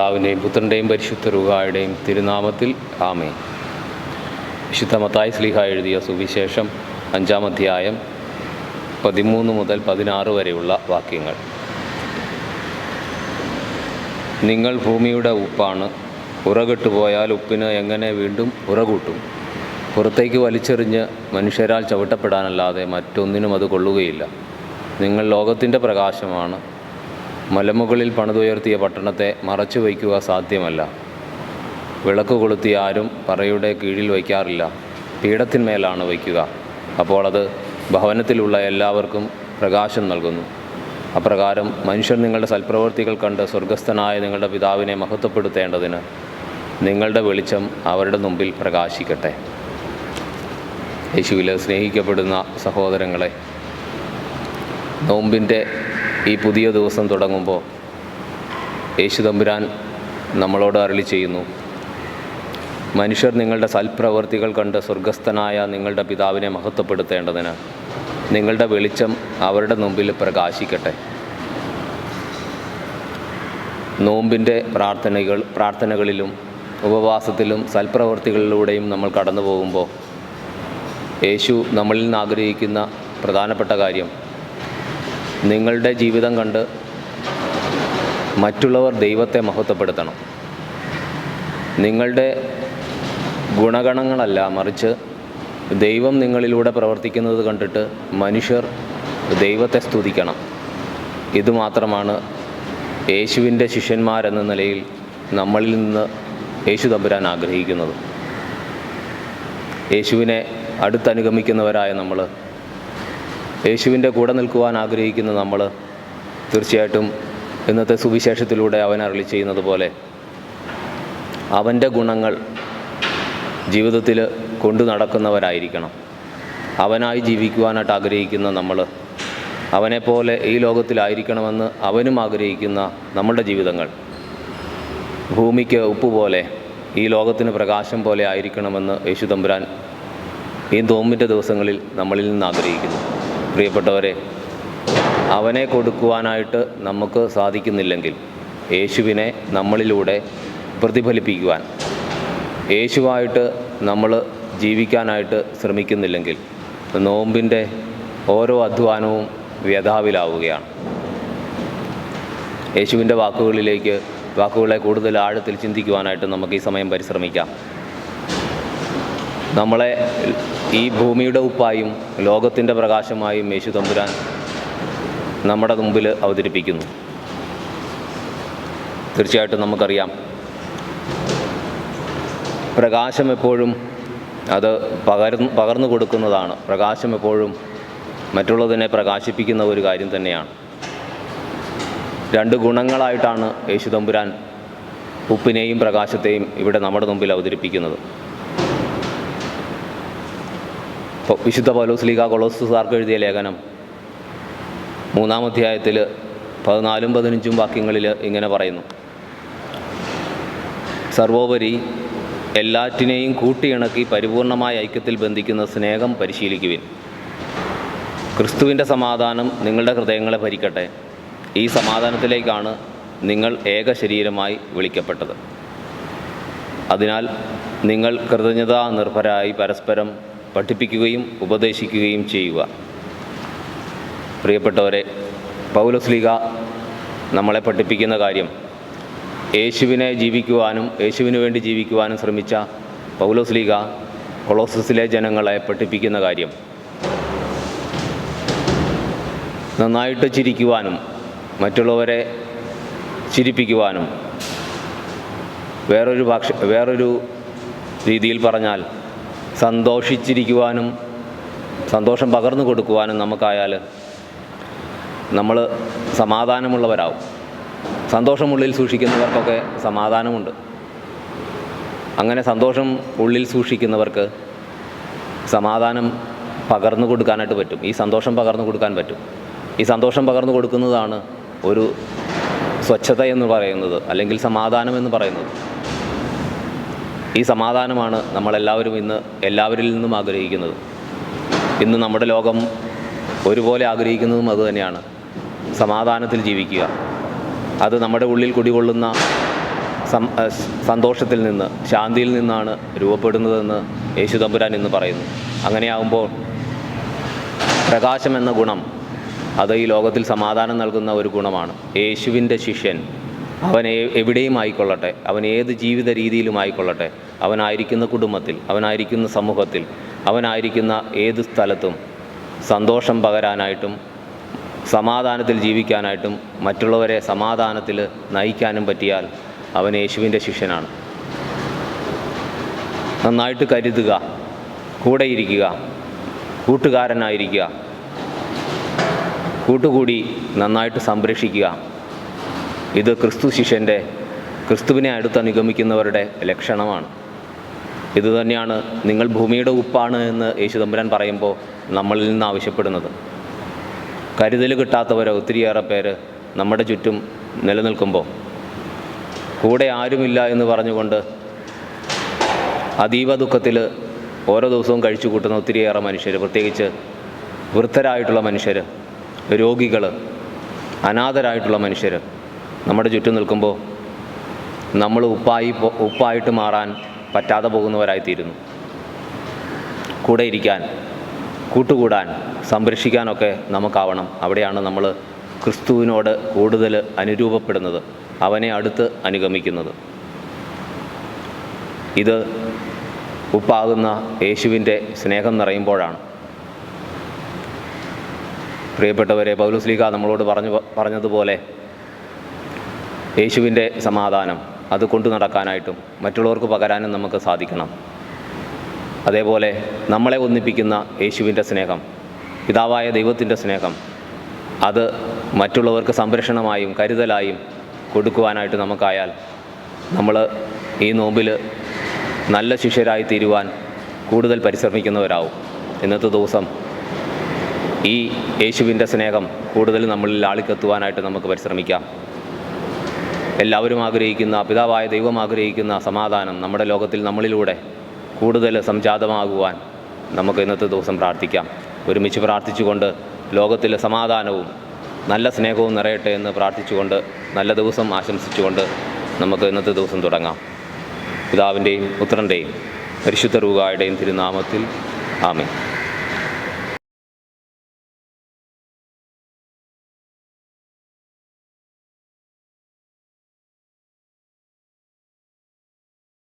പിതാവിന്റെയും പുത്രന്റെയും പരിശുദ്ധ റുഹായുടെയും തിരുനാമത്തിൽ ആമേ വിശുദ്ധ മത്തായി സ്ലീഹ എഴുതിയ സുവിശേഷം അഞ്ചാം അധ്യായം പതിമൂന്ന് മുതൽ പതിനാറ് വരെയുള്ള വാക്യങ്ങൾ. നിങ്ങൾ ഭൂമിയുടെ ഉപ്പാണ്. ഉറകെട്ടുപോയാൽ ഉപ്പിന് എങ്ങനെ വീണ്ടും ഉറകൂട്ടും? പുറത്തേക്ക് വലിച്ചെറിഞ്ഞ് മനുഷ്യരാൽ ചവിട്ടപ്പെടാനല്ലാതെ മറ്റൊന്നിനും അത് കൊള്ളുകയില്ല. നിങ്ങൾ ലോകത്തിന്റെ പ്രകാശമാണ്. മലമുകളിൽ പണിതുയർത്തിയ പട്ടണത്തെ മറച്ചു വയ്ക്കുക സാധ്യമല്ല. വിളക്ക് കൊളുത്തി ആരും പറയുടെ കീഴിൽ വയ്ക്കാറില്ല. പീഠത്തിന്മേലാണ് വയ്ക്കുക. അപ്പോൾ അത് ഭവനത്തിലുള്ള എല്ലാവർക്കും പ്രകാശം നൽകുന്നു. അപ്രകാരം മനുഷ്യർ നിങ്ങളുടെ സൽപ്രവൃത്തികൾ കണ്ട് സ്വർഗസ്ഥനായ നിങ്ങളുടെ പിതാവിനെ മഹത്വപ്പെടുത്തേണ്ടതിന് നിങ്ങളുടെ വെളിച്ചം അവരുടെ മുമ്പിൽ പ്രകാശിക്കട്ടെ. യേശുവിൽ സ്നേഹിക്കപ്പെടുന്ന സഹോദരങ്ങളെ നോമ്പിന്റെ ഈ പുതിയ ദിവസം തുടങ്ങുമ്പോൾ യേശു തമ്പുരാൻ നമ്മളോട് അരളി ചെയ്യുന്നു. മനുഷ്യർ നിങ്ങളുടെ സൽപ്രവൃത്തികൾ കണ്ട് സ്വർഗസ്ഥനായ നിങ്ങളുടെ പിതാവിനെ മഹത്വപ്പെടുത്തേണ്ടതിന് നിങ്ങളുടെ വെളിച്ചം അവരുടെ മുമ്പിൽ പ്രകാശിക്കട്ടെ. നോമ്പിന്റെ പ്രാർത്ഥനകൾ പ്രാർത്ഥനകളിലും ഉപവാസത്തിലും സൽപ്രവൃത്തികളിലൂടെയും നമ്മൾ കടന്നു പോകുമ്പോൾ യേശു നമ്മളിൽ നിന്ന് ആഗ്രഹിക്കുന്ന പ്രധാനപ്പെട്ട കാര്യം നിങ്ങളുടെ ജീവിതം കണ്ട് മറ്റുള്ളവർ ദൈവത്തെ മഹത്വപ്പെടുത്തണം. നിങ്ങളുടെ ഗുണഗണങ്ങളല്ല മറിച്ച് ദൈവം നിങ്ങളിലൂടെ പ്രവർത്തിക്കുന്നത് കണ്ടിട്ട് മനുഷ്യർ ദൈവത്തെ സ്തുതിക്കണം. ഇതുമാത്രമാണ് യേശുവിന്റെ ശിഷ്യന്മാരെന്ന നിലയിൽ നമ്മളിൽ നിന്ന് യേശു തമ്പുരാൻ ആഗ്രഹിക്കുന്നത്. യേശുവിനെ അടുത്തനുഗമിക്കുന്നവരായ നമ്മൾ യേശുവിന്റെ കൂടെ നിൽക്കുവാൻ ആഗ്രഹിക്കുന്ന നമ്മൾ തീർച്ചയായിട്ടും ഇന്നത്തെ സുവിശേഷത്തിലൂടെ അവൻ അരളി ചെയ്യുന്നത് പോലെ അവന്റെ ഗുണങ്ങൾ ജീവിതത്തിൽ കൊണ്ടു നടക്കുന്നവരായിരിക്കണം. അവനായി ജീവിക്കുവാനായിട്ട് ആഗ്രഹിക്കുന്ന നമ്മൾ അവനെപ്പോലെ ഈ ലോകത്തിലായിരിക്കണമെന്ന് അവനും ആഗ്രഹിക്കുന്ന നമ്മളുടെ ജീവിതങ്ങൾ. ഭൂമിക്ക് ഉപ്പ് പോലെ ഈ ലോകത്തിന് പ്രകാശം പോലെ ആയിരിക്കണമെന്ന് യേശു തമ്പുരാൻ ഈ നോമ്പിന്റെ ദിവസങ്ങളിൽ നമ്മളിൽ നിന്ന് ആഗ്രഹിക്കുന്നു. പ്രിയപ്പെട്ടവരെ അവനെ കൊടുക്കുവാനായിട്ട് നമുക്ക് സാധിക്കുന്നില്ലെങ്കിൽ യേശുവിനെ നമ്മളിലൂടെ പ്രതിഫലിപ്പിക്കുവാൻ യേശുവായിട്ട് നമ്മൾ ജീവിക്കാനായിട്ട് ശ്രമിക്കുന്നില്ലെങ്കിൽ നോമ്പിന്റെ ഓരോ അധ്വാനവും വ്യഥാവിലാവുകയാണ്. യേശുവിന്റെ വാക്കുകളിലേക്ക് വാക്കുകളെ കൂടുതൽ ആഴത്തിൽ ചിന്തിക്കുവാനായിട്ട് നമുക്ക് ഈ സമയം പരിശ്രമിക്കാം. നമ്മളെ ഈ ഭൂമിയുടെ ഉപ്പായും ലോകത്തിന്റെ പ്രകാശമായും യേശു തമ്പുരാൻ നമ്മുടെ മുമ്പിൽ അവതരിപ്പിക്കുന്നു. തീർച്ചയായിട്ടും നമുക്കറിയാം. പ്രകാശം എപ്പോഴും അത് പകർന്ന് പകർന്നു കൊടുക്കുന്നതാണ്. പ്രകാശം എപ്പോഴും മറ്റുള്ളതിനെ പ്രകാശിപ്പിക്കുന്ന ഒരു കാര്യം തന്നെയാണ്. രണ്ട് ഗുണങ്ങളായിട്ടാണ് യേശു തമ്പുരാൻ ഉപ്പിനെയും പ്രകാശത്തെയും ഇവിടെ നമ്മുടെ മുമ്പിൽ അവതരിപ്പിക്കുന്നത്. ഇപ്പോൾ പൗലോസ് ലീഗ കൊളോസുസാർക്ക് എഴുതിയ ലേഖനം. മൂന്നാം അധ്യായത്തിൽ പതിനാലും പതിനഞ്ചും വാക്യങ്ങളിൽ ഇങ്ങനെ പറയുന്നു. സർവോപരി എല്ലാറ്റിനെയും കൂട്ടിയിണക്കി പരിപൂർണമായ ഐക്യത്തിൽ ബന്ധിക്കുന്ന സ്നേഹം പരിശീലിക്കുവിൻ. ക്രിസ്തുവിന്റെ സമാധാനം നിങ്ങളുടെ ഹൃദയങ്ങളെ ഭരിക്കട്ടെ. ഈ സമാധാനത്തിലേക്കാണ് നിങ്ങൾ ഏക ശരീരമായി വിളിക്കപ്പെട്ടത്. അതിനാൽ നിങ്ങൾ കൃതജ്ഞതാ നിർഭരായി പരസ്പരം പഠിപ്പിക്കുകയും ഉപദേശിക്കുകയും ചെയ്യുക. പ്രിയപ്പെട്ടവരെ പൗലസ്ലിക നമ്മളെ പഠിപ്പിക്കുന്ന കാര്യം യേശുവിനെ ജീവിക്കുവാനും യേശുവിന് വേണ്ടി ജീവിക്കുവാനും ശ്രമിച്ച പൗലോസ്ലീഗ കൊളോസസിലെ ജനങ്ങളെ പഠിപ്പിക്കുന്ന കാര്യം. നന്നായിട്ട് ചിരിക്കുവാനും മറ്റുള്ളവരെ ചിരിപ്പിക്കുവാനും വേറൊരു ഭാഷ വേറൊരു രീതിയിൽ പറഞ്ഞാൽ സന്തോഷിച്ചിരിക്കുവാനും സന്തോഷം പകർന്നു കൊടുക്കുവാനും നമുക്കായാൽ നമ്മൾ സമാധാനമുള്ളവരാവും. സന്തോഷം ഉള്ളിൽ സൂക്ഷിക്കുന്നവർക്കൊക്കെ സമാധാനമുണ്ട്. അങ്ങനെ സന്തോഷം ഉള്ളിൽ സൂക്ഷിക്കുന്നവർക്ക് സമാധാനം പകർന്നു കൊടുക്കാനായിട്ട് പറ്റും. ഈ സന്തോഷം പകർന്നു കൊടുക്കാൻ പറ്റും. ഈ സന്തോഷം പകർന്നു കൊടുക്കുന്നതാണ് ഒരു സ്വച്ഛത എന്ന് പറയുന്നത് അല്ലെങ്കിൽ സമാധാനം എന്ന് പറയുന്നത്. ഈ സമാധാനമാണ് നമ്മളെല്ലാവരും ഇന്ന് എല്ലാവരിൽ നിന്നും ആഗ്രഹിക്കുന്നത്. ഇന്ന് നമ്മുടെ ലോകം ഒരുപോലെ ആഗ്രഹിക്കുന്നതും അതുതന്നെയാണ് സമാധാനത്തിൽ ജീവിക്കുക. അത് നമ്മുടെ ഉള്ളിൽ കുടികൊള്ളുന്ന സന്തോഷത്തിൽ നിന്ന് ശാന്തിയിൽ നിന്നാണ് രൂപപ്പെടുന്നതെന്ന് യേശു തമ്പുരാൻ ഇന്ന് പറയുന്നു. അങ്ങനെയാകുമ്പോൾ പ്രകാശം എന്ന ഗുണം അത് ഈ ലോകത്തിൽ സമാധാനം നൽകുന്ന ഒരു ഗുണമാണ്. യേശുവിന്റെ ശിഷ്യൻ അവൻ എവിടെയും ആയിക്കൊള്ളട്ടെ. അവൻ ഏത് ജീവിത രീതിയിലും ആയിക്കൊള്ളട്ടെ. അവനായിരിക്കുന്ന കുടുംബത്തിൽ അവനായിരിക്കുന്ന സമൂഹത്തിൽ അവനായിരിക്കുന്ന ഏത് സ്ഥലത്തും സന്തോഷം പകരാനായിട്ടും സമാധാനത്തിൽ ജീവിക്കാനായിട്ടും മറ്റുള്ളവരെ സമാധാനത്തിൽ നയിക്കാനും പറ്റിയാൽ അവൻ യേശുവിന്റെ ശിഷ്യനാണ്. നന്നായിട്ട് കരുതുക കൂടെയിരിക്കുക കൂട്ടുകാരനായിരിക്കുക കൂട്ടുകൂടി നന്നായിട്ട് സംരക്ഷിക്കുക. ഇത് ക്രിസ്തു ശിഷ്യന്റെ ക്രിസ്തുവിനെ അടുത്ത് അനുഗമിക്കുന്നവരുടെ ലക്ഷണമാണ്. ഇതുതന്നെയാണ് നിങ്ങൾ ഭൂമിയുടെ ഉപ്പാണ് എന്ന് യേശു തമ്പുരാൻ പറയുമ്പോൾ നമ്മളിൽ നിന്ന് ആവശ്യപ്പെടുന്നത്. കരുതൽ കിട്ടാത്തവർ ഒത്തിരിയേറെ പേര് നമ്മുടെ ചുറ്റും നിലനിൽക്കുമ്പോൾ കൂടെ ആരുമില്ല എന്ന് പറഞ്ഞുകൊണ്ട് അതീവ ദുഃഖത്തിൽ ഓരോ ദിവസവും കഴിച്ചു കൂട്ടുന്ന ഒത്തിരിയേറെ മനുഷ്യർ പ്രത്യേകിച്ച് വൃദ്ധരായിട്ടുള്ള മനുഷ്യർ രോഗികൾ അനാഥരായിട്ടുള്ള മനുഷ്യർ നമ്മുടെ ചുറ്റും നിൽക്കുമ്പോൾ നമ്മൾ ഉപ്പായി ഉപ്പായിട്ട് മാറാൻ പറ്റാതെ പോകുന്നവരായിത്തീരുന്നു. കൂടെ ഇരിക്കാൻ കൂട്ടുകൂടാൻ സംരക്ഷിക്കാനൊക്കെ നമുക്കാവണം. അവിടെയാണ് നമ്മൾ ക്രിസ്തുവിനോട് കൂടുതൽ അനുരൂപപ്പെടുന്നത് അവനെ അടുത്ത് അനുഗമിക്കുന്നത്. ഇത് ഉപ്പാകുന്ന യേശുവിന്റെ സ്നേഹം നിറയുമ്പോഴാണ്. പ്രിയപ്പെട്ടവരെ പൗലുസ്ലീഹ നമ്മളോട് പറഞ്ഞു പറഞ്ഞതുപോലെ യേശുവിന്റെ സമാധാനം അത് കൊണ്ടു നടക്കാനായിട്ടും മറ്റുള്ളവർക്ക് പകരാനും നമുക്ക് സാധിക്കണം. അതേപോലെ നമ്മളെ ഒന്നിപ്പിക്കുന്ന യേശുവിന്റെ സ്നേഹം പിതാവായ ദൈവത്തിന്റെ സ്നേഹം അത് മറ്റുള്ളവർക്ക് സംരക്ഷണമായും കരുതലായും കൊടുക്കുവാനായിട്ട് നമുക്കായാൽ നമ്മൾ ഈ നോമ്പിൽ നല്ല ശിഷ്യരായി തീരുവാൻ കൂടുതൽ പരിശ്രമിക്കുന്നവരാവും. ഇന്നത്തെ ദിവസം ഈ യേശുവിന്റെ സ്നേഹം കൂടുതൽ നമ്മളിൽ ആളിക്കെത്തുവാനായിട്ട് നമുക്ക് പരിശ്രമിക്കാം. എല്ലാവരും ആഗ്രഹിക്കുന്ന പിതാവായ ദൈവം ആഗ്രഹിക്കുന്ന സമാധാനം നമ്മുടെ ലോകത്തിൽ നമ്മളിലൂടെ കൂടുതൽ സംജാതമാകുവാൻ നമുക്ക് ഇന്നത്തെ ദിവസം പ്രാർത്ഥിക്കാം. ഒരുമിച്ച് പ്രാർത്ഥിച്ചുകൊണ്ട് ലോകത്തിലെ സമാധാനവും നല്ല സ്നേഹവും നിറയട്ടെ എന്ന് പ്രാർത്ഥിച്ചുകൊണ്ട് നല്ല ദിവസം ആശംസിച്ചുകൊണ്ട് നമുക്ക് ഇന്നത്തെ ദിവസം തുടങ്ങാം. പിതാവിന്റെയും പുത്രന്റെയും പരിശുദ്ധ രൂപായുടെയും തിരുനാമത്തിൽ ആമേ